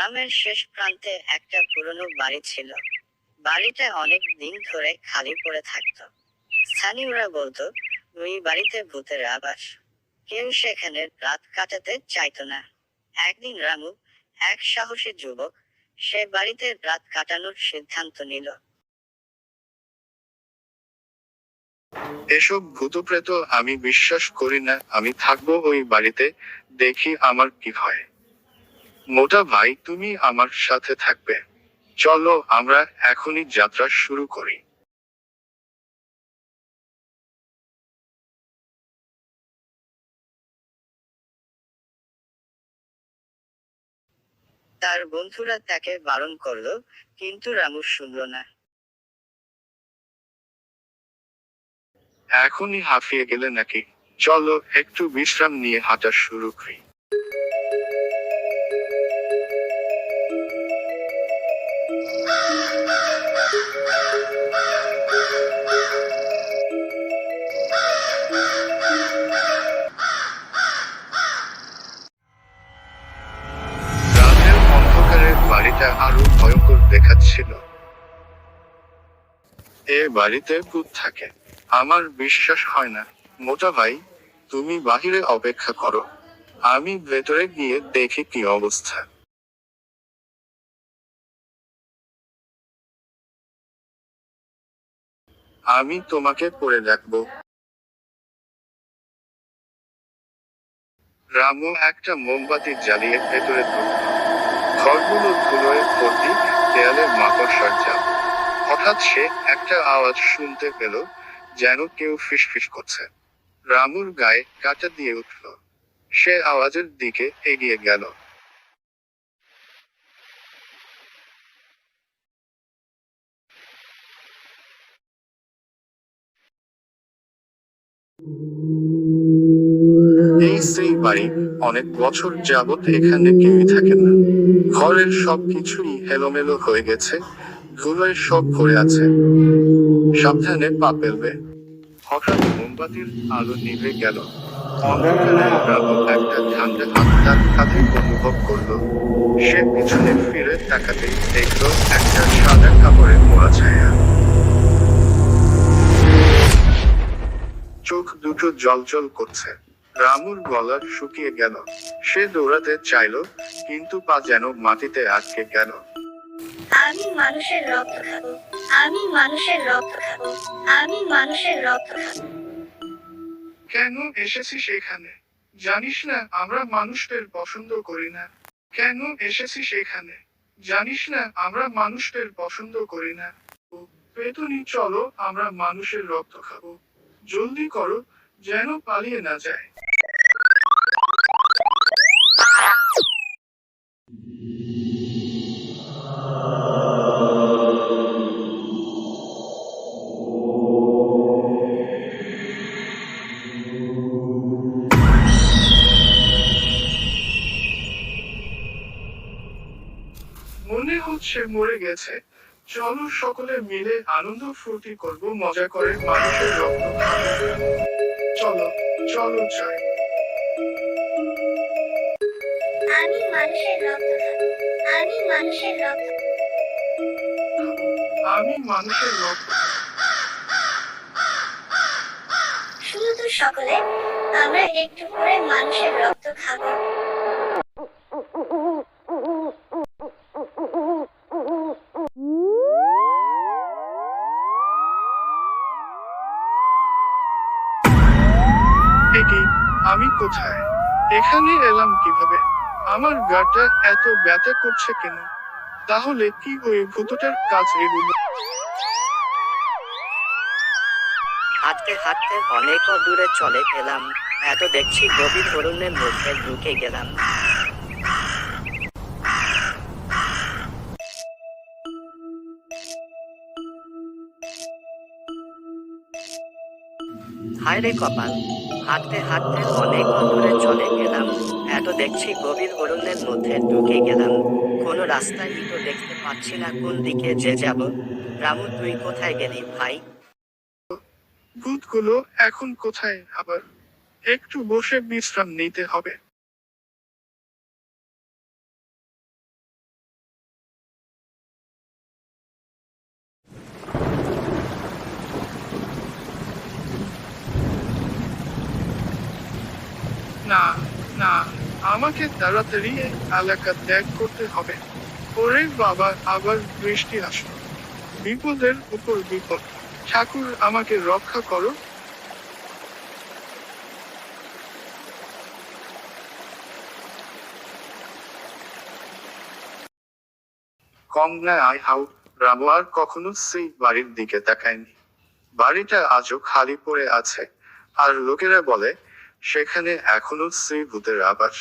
গ্রামের শেষ প্রান্তে একটা পুরনো বাড়ি ছিল। বাড়িটা অনেক দিন ধরে খালি পড়ে থাকতো। স্থানীয়রা বলতো ওই বাড়িতে ভূতের আবাস। কেউ সেখানে রাত কাটাতে চাইতো না। একদিন রামু, এক সাহসী যুবক, সে বাড়িতে রাত কাটানোর সিদ্ধান্ত নিল। এসব ভূতপ্রেত আমি বিশ্বাস করি না। আমি থাকব ওই বাড়িতে, দেখি আমার কি হয়। মোটা ভাই তুমি আমার সাথে থাকবে। চলো আমরা এখনই যাত্রা শুরু করি। তার বন্ধুরা তাকে বারণ করল কিন্তু রামু শুনল না। এখনই হাঁফিয়ে গেলে নাকি? চলো একটু বিশ্রাম নিয়ে হাঁটা শুরু করি। বাড়িটা আরও ভয়ঙ্কর দেখাচ্ছিল। এ বাড়িতে ভূত থাকে। আমার বিশ্বাস হয় না। মোটা ভাই, তুমি বাহিরে অপেক্ষা করো। আমি ভেতরে গিয়ে দেখি কি অবস্থা। আমি তোমাকে পড়ে রাখব রামু একটা মোমবাতি জ্বালিয়ে ভেতরে ঢুকল। ঘরগুলো ধুলোয় ভর্তি দেয়ালে মাকড়সার জাল হঠাৎ সে একটা আওয়াজ শুনতে পেল, যেন কেউ ফিসফিস করছে। রামুর গায়ে কাটা দিয়ে উঠল। সে আওয়াজের দিকে এগিয়ে গেল। এই সেই বাড়ি। অনেক বছর যাবত এখানে কেউই থাকে না। ঘরের সবকিছুই এলোমেলো হয়ে গেছে। ধুলোয় সব ভরে আছে। সাবধানে পা ফেলবে। হঠাৎ মোমবাতির আলো নিভে গেল। সে পিছনে ফিরে দেখল একটা সাদা চোখ দুটো জলজল করছে। রামুর গলা শুকিয়ে গেল। সে দৌড়াতে চাইলো কিন্তু পা যেন মাটিতে আটকে গেল। আমি মানুষের রক্ত খাব। আমি মানুষের রক্ত খাব। আমি মানুষের রক্ত খাব। কেন এসেছিস এখানে? জানিস না আমরা মানুষদের পছন্দ করি না। কেন এসেছিস এখানে? জানিস না আমরা মানুষদের পছন্দ করি না। পেতুনি চলো আমরা মানুষের রক্ত খাব। জলদি করো যেন পালিয়ে না যায়। হচ্ছে মরে গেছে। চলো সকলে মিলে আনন্দ ফুর্তি করব মজা করে মানুষের রক্ত চলো চলো যাই। আমি মানুষের রক্ত আমি মানুষের রক্ত আমি মানুষের রক্ত শুধু সকলে আমরা একটু করে মানুষের রক্ত খাব। এটি আমি কোথায়? এখানে এলাম কীভাবে? আমার গাটা এত ব্যথা করছে কেন? তাহলে কি ওই ভূতটার কাজ এগুলো? হাঁটতে হাঁটতে অনেক দূরে চলে গেলাম। এত দেখছি গভীর অরণ্যের মধ্যে ঢুকে গেলাম। হায় রে কপাল হাঁটতে হাঁটতে অনেক দূরে চলে গেলাম। এত দেখছি গভীর অরণ্যের মধ্যে ঢুকে গেলাম। কোনো রাস্তায় তো দেখতে পাচ্ছি না কোন দিকে যে যাব। রামু, তুই কোথায় গেলি ভাই? ভূতগুলো এখন কোথায়? আবার একটু বসে বিশ্রাম নিতে হবে। না না, আমাকে তাড়াতাড়ি এলাকা ত্যাগ করতে হবে। ওরে বাবা আবার বৃষ্টি আসলো। বিপদের উপর বিপদ। ঠাকুর আমাকে রক্ষা করো। কংনা আই হাউ, রামু আর কখনো সেই বাড়ির দিকে তাকায়নি। বাড়িটা আজও খালি পড়ে আছে। আর লোকেরা বলে সেখানে এখনও সেই ভূতের আবাস।